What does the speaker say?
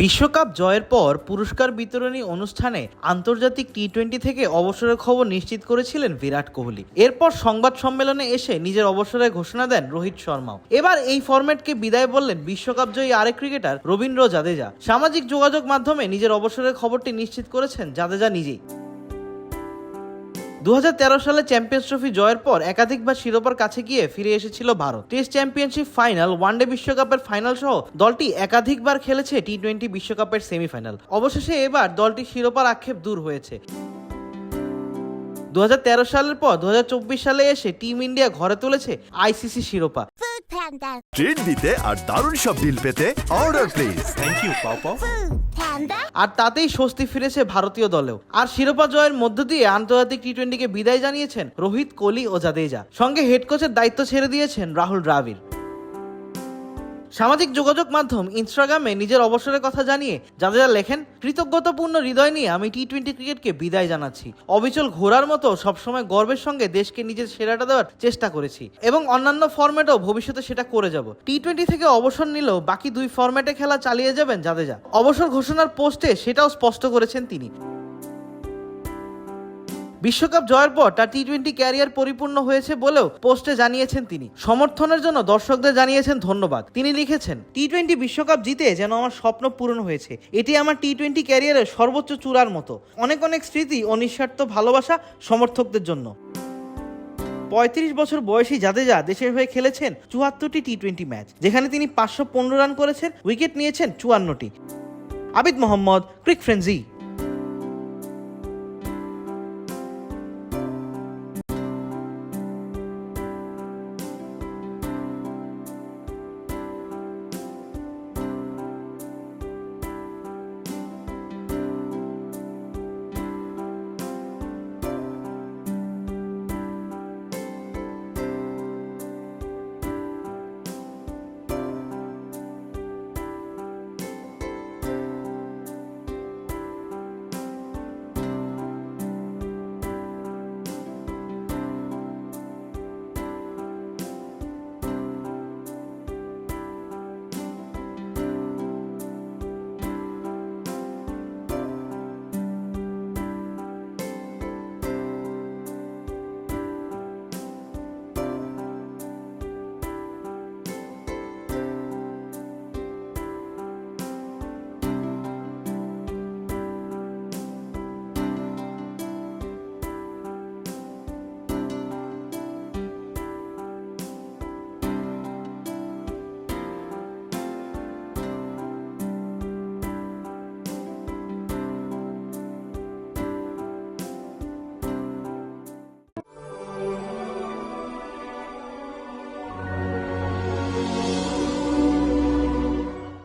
বিশ্বকাপ জয়ের পর পুরস্কার বিতরণী অনুষ্ঠানে আন্তর্জাতিক টি টোয়েন্টি থেকে অবসরের খবর নিশ্চিত করেছিলেন বিরাট কোহলি। এরপর সংবাদ সম্মেলনে এসে নিজের অবসরের ঘোষণা দেন রোহিত শর্মাও। এবার এই ফরম্যাটকে বিদায় বললেন বিশ্বকাপ জয়ী আরেক ক্রিকেটার রবীন্দ্র জাদেজা। সামাজিক যোগাযোগ মাধ্যমে নিজের অবসরের খবরটি নিশ্চিত করেছেন জাদেজা নিজেই। দুহাজার তেরো সালে চ্যাম্পিয়ন্স ট্রফি জয়ের পর একাধিকবার শিরোপার কাছে গিয়ে ফিরে এসেছিল Bharat. Test championship final one day বিশ্বকাপের ফাইনাল সহ দলটি একাধিকবার খেলেছে টি টোয়েন্টি বিশ্বকাপের সেমিফাইনাল। অবশেষে এবার দলটি শিরোপার আক্ষেপ দূর হয়েছে। দু হাজার তেরো সালের পর দু হাজার চব্বিশ সালে এসে টিম ইন্ডিয়া ঘরে তুলেছে আইসিসি শিরোপা. ট্রিট দিতে আর দারুণ সব ডিল পেতে অর্ডার প্লিজ থ্যাংক ইউ পাও. আর তাতেই স্বস্তি ফিরেছে ভারতীয় দলেও। আর শিরোপা জয়ের মধ্য দিয়ে আন্তর্জাতিক টি বিদায় জানিয়েছেন রোহিত কোহলি ও জাদেজা। সঙ্গে হেড কোচের দায়িত্ব ছেড়ে দিয়েছেন রাহুল দ্রাবিড়। সামাজিক যোগাযোগ মাধ্যম ইনস্টাগ্রামে নিজের অবসরের কথা জানিয়ে জাদেজা লেখেন, কৃতজ্ঞতাপূর্ণ হৃদয় নিয়ে আমি টি টোয়েন্টি ক্রিকেটকে বিদায় জানাচ্ছি। অবিচল ঘোরার মতো সবসময় গর্বের সঙ্গে দেশকে নিজের সেরাটা দেওয়ার চেষ্টা করেছি এবং অন্যান্য ফরম্যাটেও ভবিষ্যতে সেটা করে যাব। টি টোয়েন্টি থেকে অবসর নিলেও বাকি দুই ফরম্যাটে খেলা চালিয়ে যাবেন জাদেজা। অবসর ঘোষণার পোস্টে সেটাও স্পষ্ট করেছেন তিনি। বিশ্বকাপ জয়ের পর তার টি টোয়েন্টি ক্যারিয়ার পরিপূর্ণ হয়েছে বলেও পোস্টে জানিয়েছেন তিনি। সমর্থনের জন্য দর্শকদের জানিয়েছেন ধন্যবাদ। তিনি লিখেছেন টি টোয়েন্টি বিশ্বকাপ জিতে যেন আমার স্বপ্ন পূরণ হয়েছে। এটি আমার টি টোয়েন্টি ক্যারিয়ারের সর্বোচ্চ চূড়ার মতো। অনেক অনেক স্মৃতি ও নিঃস্বার্থ ভালোবাসা সমর্থকদের জন্য। পঁয়ত্রিশ বছর বয়সী জাদেজা দেশের হয়ে খেলেছেন চুয়াত্তরটি টি টোয়েন্টি ম্যাচ যেখানে তিনি পাঁচশো পনেরো রান করেছেন উইকেট নিয়েছেন চুয়ান্নটি। আবিদ মোহাম্মদ ক্রিক ফ্রেন্সি